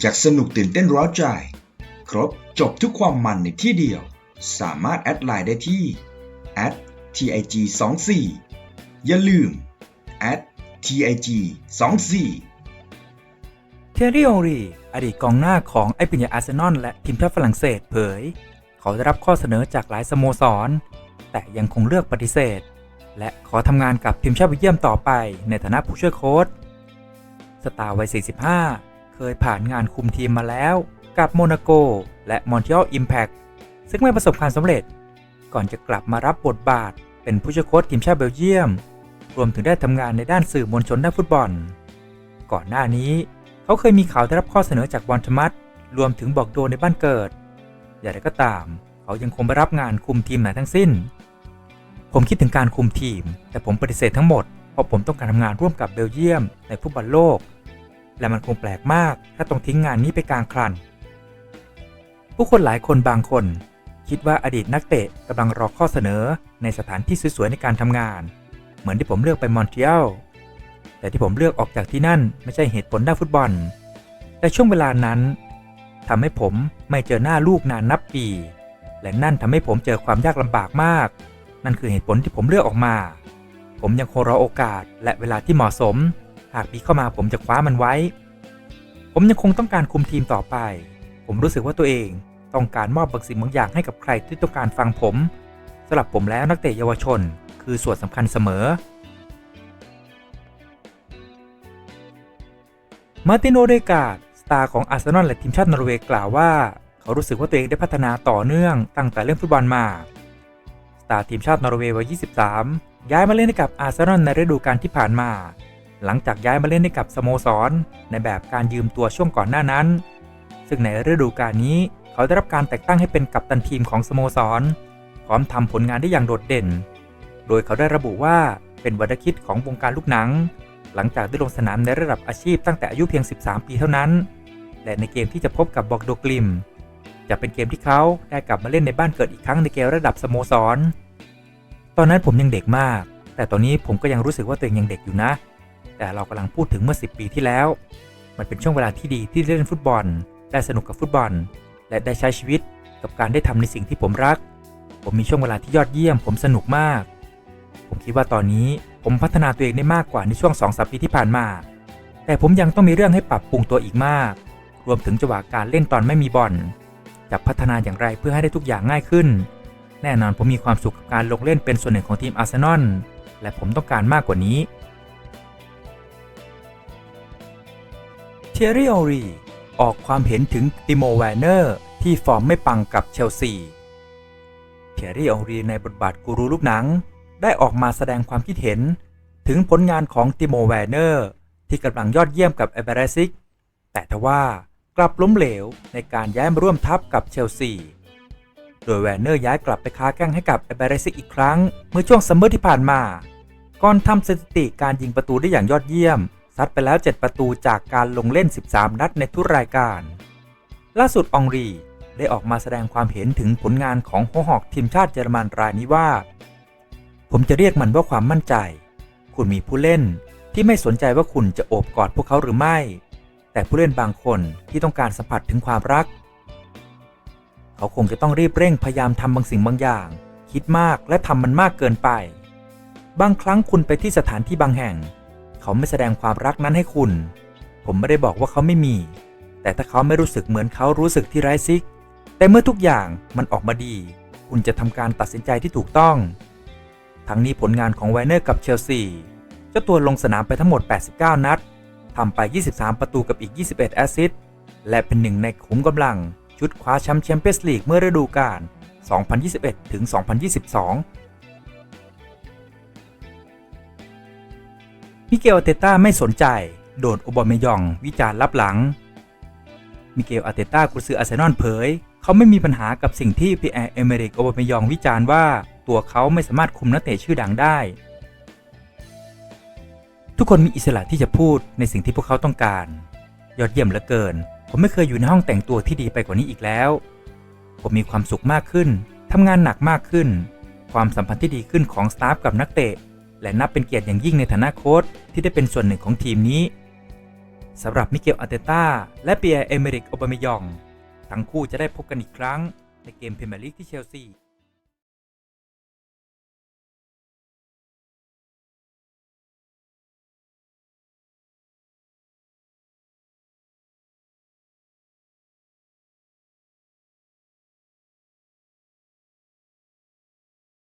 อยากสนุกตื่นเต้นร้าวใจ ครบจบทุกความมันในที่เดียว สามารถแอดไลน์ได้ที่ @tig 2 4 อย่าลืม @tig 2 4 เทยรี่โอรีอดีตกองหน้าของไอปิญญาอาร์เซนอลและทีมชาติฝรั่งเศสเผย เขาได้รับข้อเสนอจากหลายสโมสร แต่ยังคงเลือกปฏิเสธ และขอทำงานกับทีมชาติเบลเยียมต่อไปในฐานะผู้ช่วยโค้ชสตาร์วัย45 เคยผ่านงานคุมทีมมาแล้วกับโมนาโก และมอนทรีออลอิมแพคซึ่งไม่ประสบความสำเร็จ ก่อนจะกลับมารับบทบาท เป็นผู้ช่วยโค้ชทีมชาติเบลเยียม รวมถึงได้ทำงานในด้านสื่อมวลชนด้านฟุตบอล ก่อนหน้านี้เขาเคยมีข่าวได้รับข้อเสนอจากบอลธมัตรวมถึงบอกโดในบ้านเกิด อย่างไรก็ตาม เขายังคงไปรับงานคุมทีมไหนทั้งสิ้น ผมคิดถึงการคุมทีม แต่ผมปฏิเสธทั้งหมด เพราะผมต้องการทำงานร่วมกับเบลเยียมในฟุตบอลโลก และมันคงแปลกมากถ้าต้องทิ้งงานนี้ไปกลางครัน ผู้คนหลายคนบางคน คิดว่าอดีตนักเตะกำลังรอข้อเสนอในสถานที่สวยๆในการทำงาน เหมือนที่ผมเลือกไปมอนทรีออลแต่ที่ผมเลือกออกจากที่นั่นไม่ใช่เหตุผลด้านฟุตบอล แต่ช่วงเวลานั้นทำให้ผมไม่เจอหน้าลูกนานนับปี และนั่นทำให้ผมเจอความยากลำบากมาก นั่นคือเหตุผลที่ผมเลือกออกมา ผมยังคงรอโอกาสและเวลาที่เหมาะสม หากมีเข้ามาผมจะคว้ามันไว้ ผมยังคงต้องการคุมทีมต่อไป ผมรู้สึกว่าตัวเองต้องการมอบบางสิ่งบางอย่างให้กับใครที่ต้องการฟังผมสำหรับผมแล้วนักเตะเยาวชน คือส่วนสำคัญเสมอ มาร์ตินโอเดกาดสตาร์ของอาร์เซนอลและทีมชาตินอร์เวย์กล่าวว่า เขารู้สึกว่าตัวเองได้พัฒนาต่อเนื่องตั้งแต่เล่นฟุตบอลมา สตาร์ทีมชาตินอร์เวย์วัย 23 ย้ายมาเล่นให้กับอาร์เซนอลในฤดูกาลที่ผ่านมา หลังจากย้ายมาเล่นให้กับสโมสร ในแบบการยืมตัวช่วงก่อนหน้านั้น ซึ่งในฤดูกาลนี้เขาได้รับการแต่งตั้งให้เป็นกัปตันทีมของสโมสร พร้อมทำผลงานได้อย่างโดดเด่น โดยเขาได้ระบุว่าเป็นวัตคิดของวงการลูกหนัง หลังจากได้ลงสนามในระดับอาชีพตั้งแต่อายุเพียง 13 ปีเท่านั้น และในเกมที่จะพบกับบอกโดกลิม จะเป็นเกมที่เขาได้กลับมาเล่นในบ้านเกิดอีกครั้งในเกมระดับสโมสร ตอนนั้นผมยังเด็กมาก แต่ตอนนี้ผมก็ยังรู้สึกว่าตัวเองยังเด็กอยู่นะ แต่เรากำลังพูดถึงเมื่อ 10 ปีที่แล้ว มันเป็นช่วงเวลาที่ดีที่ได้เล่นฟุตบอล ได้สนุกกับฟุตบอล และได้ใช้ชีวิตกับการได้ทำในสิ่งที่ผมรัก ผมมีช่วงเวลาที่ยอดเยี่ยม ผมสนุกมาก ผมคิดว่าตอนนี้ผมพัฒนาตัวเองได้มากกว่าในช่วง2อสปีที่ผ่านมา แต่ผมยังต้องมีเรื่องให้ปรับปรุงตัวอีกมาก รวมถึงจังหวะการเล่นตอนไม่มีบอลจะพัฒนาอย่างไรเพื่อให้ได้ทุกอย่างง่ายขึ้น แน่นอนผมมีความสุขกับการลงเล่นเป็นส่วนหนึ่งของทีมอาร์เซนอลและผมต้องการมากกว่านี้ ทียรี่โอรีออกความเห็นถึงติโมแวนเนอร์ที่ฟอร์มไม่ปังกับเชลซีเทียรี่โอรีในบทบาทกูรูลูกหนัง ได้ออกมาแสดงความคิดเห็น ถึงผลงานของติโมแวนเนอร์ที่กำลังยอดเยี่ยมกับเอเบรซิก แต่ทว่ากลับล้มเหลวในการย้ายมาร่วมทัพกับเชลซี โดยแวนเนอร์ย้ายกลับไปค้าแข้งให้กับเอเบรซิกอีกครั้ง เมื่อช่วงซัมเมอร์ที่ผ่านมา ก่อนทำสถิติการยิงประตูได้อย่างยอดเยี่ยม ซัดไปแล้ว 7 ประตูจากการลงเล่น 13 นัดในทุกรายการ ล่าสุดองรี ได้ออกมาแสดงความเห็นถึงผลงานของโฮฮอกทีมชาติเยอรมันรายนี้ว่า ผมจะเรียกมันว่าความมั่นใจ คุณมีผู้เล่นที่ไม่สนใจว่าคุณจะโอบกอดพวกเขาหรือไม่ แต่ผู้เล่นบางคนที่ต้องการสัมผัสถึงความรัก เขาคงจะต้องรีบเร่งพยายามทำบางสิ่งบางอย่าง คิดมากและทำมันมากเกินไป บางครั้งคุณไปที่สถานที่บางแห่ง เขาไม่แสดงความรักนั้นให้คุณ ผมไม่ได้บอกว่าเขาไม่มี แต่ถ้าเขาไม่รู้สึกเหมือนเขารู้สึกที่ไร้ซิก แต่เมื่อทุกอย่างมันออกมาดี คุณจะทำการตัดสินใจที่ถูกต้อง ทั้งนี้ผลงานของไวเนอร์กับเชลซีเจ้าตัวลงสนามไปทั้งหมด 89 นัดทำไป 23 ประตูกับอีก 21 แอสซิสต์และเป็นหนึ่งในขุมกำลัง ชุดคว้าแชมป์แชมเปี้ยนส์ลีกเมื่อฤดูกาล2021ถึง2022 มิเกลอาเตต้าไม่สนใจ โดนโอบามยองวิจารณ์ลับหลัง มิเกลอาเตต้ากุซืออาร์เซนอลเผย เขาไม่มีปัญหากับสิ่งที่พีแอร์เอเมริกโอบามยองวิจารณ์ว่าตัวเขาไม่สามารถคุมนักเตะชื่อดังได้ ทุกคนมีอิสระที่จะพูดในสิ่งที่พวกเขาต้องการ ยอดเยี่ยมเหลือเกิน ผมไม่เคยอยู่ในห้องแต่งตัวที่ดีไปกว่านี้อีกแล้ว ผมมีความสุขมากขึ้นทำงานหนักมากขึ้น ความสัมพันธ์ที่ดีขึ้นของสตาฟกับนักเตะ และนับเป็นเกียรติอย่างยิ่งในฐานะโค้ชที่ได้เป็นส่วนหนึ่งของทีมนี้สำหรับมิเกลอาเตต้าและเปียร์เอเมริกโอบามยอง ทั้งคู่จะได้พบกันอีกครั้งในเกมพรีเมียร์ลีกที่เชลซี